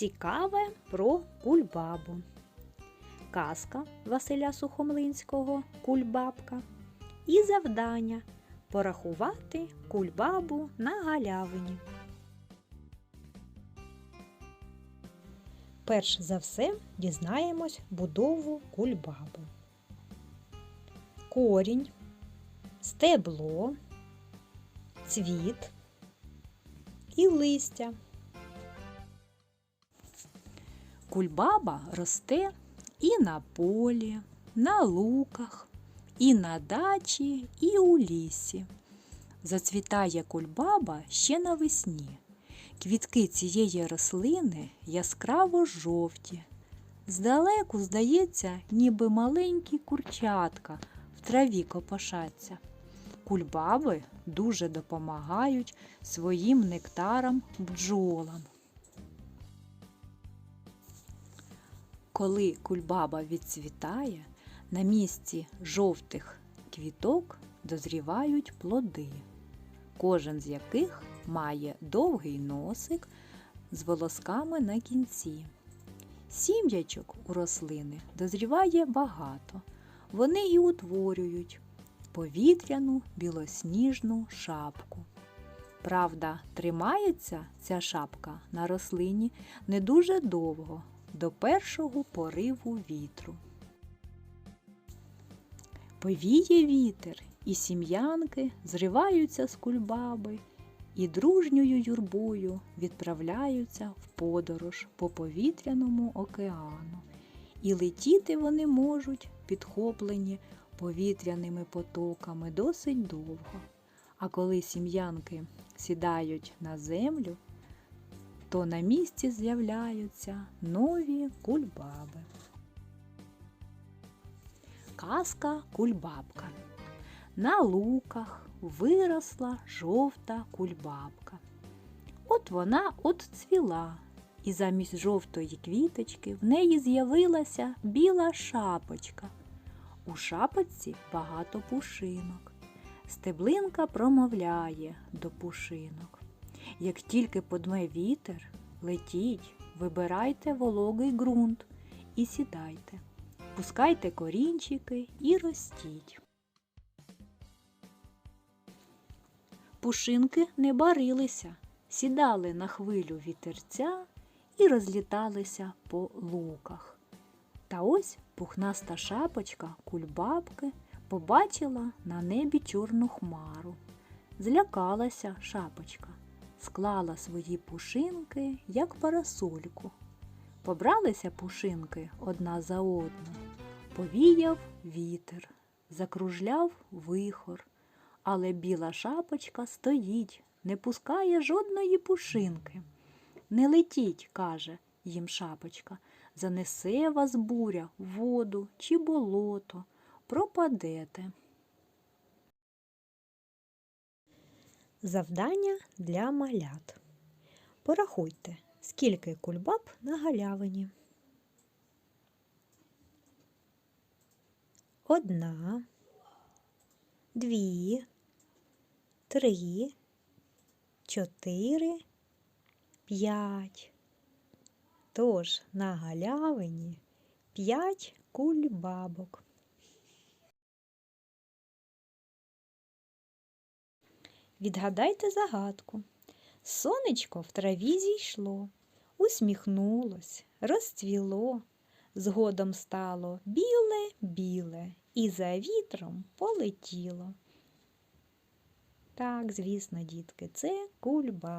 Цікаве про кульбабу. Казка Василя Сухомлинського Кульбабка і завдання порахувати кульбабу на галявині. Перш за все дізнаємось будову кульбаби. Корінь, стебло, цвіт і листя. Кульбаба росте і на полі, на луках, і на дачі, і у лісі. Зацвітає кульбаба ще навесні. Квітки цієї рослини яскраво жовті. Здалеку здається, ніби маленькі курчатка в траві копошаться. Кульбаби дуже допомагають своїм нектарам бджолам. Коли кульбаба відцвітає, на місці жовтих квіток дозрівають плоди, кожен з яких має довгий носик з волосками на кінці. Сім'ячок у рослини дозріває багато. Вони і утворюють повітряну білосніжну шапку. Правда, тримається ця шапка на рослині не дуже довго, до першого пориву вітру. Повіє вітер, і сім'янки зриваються з кульбаби і дружньою юрбою відправляються в подорож по повітряному океану. І летіти вони можуть, підхоплені повітряними потоками, досить довго. А коли сім'янки сідають на землю, то на місці з'являються нові кульбаби. Казка кульбабка. На луках виросла жовта кульбабка. От вона от цвіла, і замість жовтої квіточки в неї з'явилася біла шапочка. У шапочці багато пушинок. Стеблинка промовляє до пушинок. Як тільки подме вітер, летіть, вибирайте вологий ґрунт і сідайте, пускайте корінчики і ростіть. Пушинки не барилися, сідали на хвилю вітерця і розліталися по луках. Та ось пухнаста шапочка кульбабки побачила на небі чорну хмару. Злякалася шапочка, склала свої пушинки, як парасольку. Побралися пушинки одна за одну. Повіяв вітер, закружляв вихор, але біла шапочка стоїть, не пускає жодної пушинки. Не летіть, каже їм шапочка, занесе вас буря воду чи болото, пропадете. Завдання для малят. Порахуйте, скільки кульбаб на галявині. Одна, дві, три, чотири, п'ять. Тож на галявині п'ять кульбабок. Відгадайте загадку. Сонечко в траві зійшло, усміхнулось, розцвіло, згодом стало біле-біле і за вітром полетіло. Так, звісно, дітки, це кульба.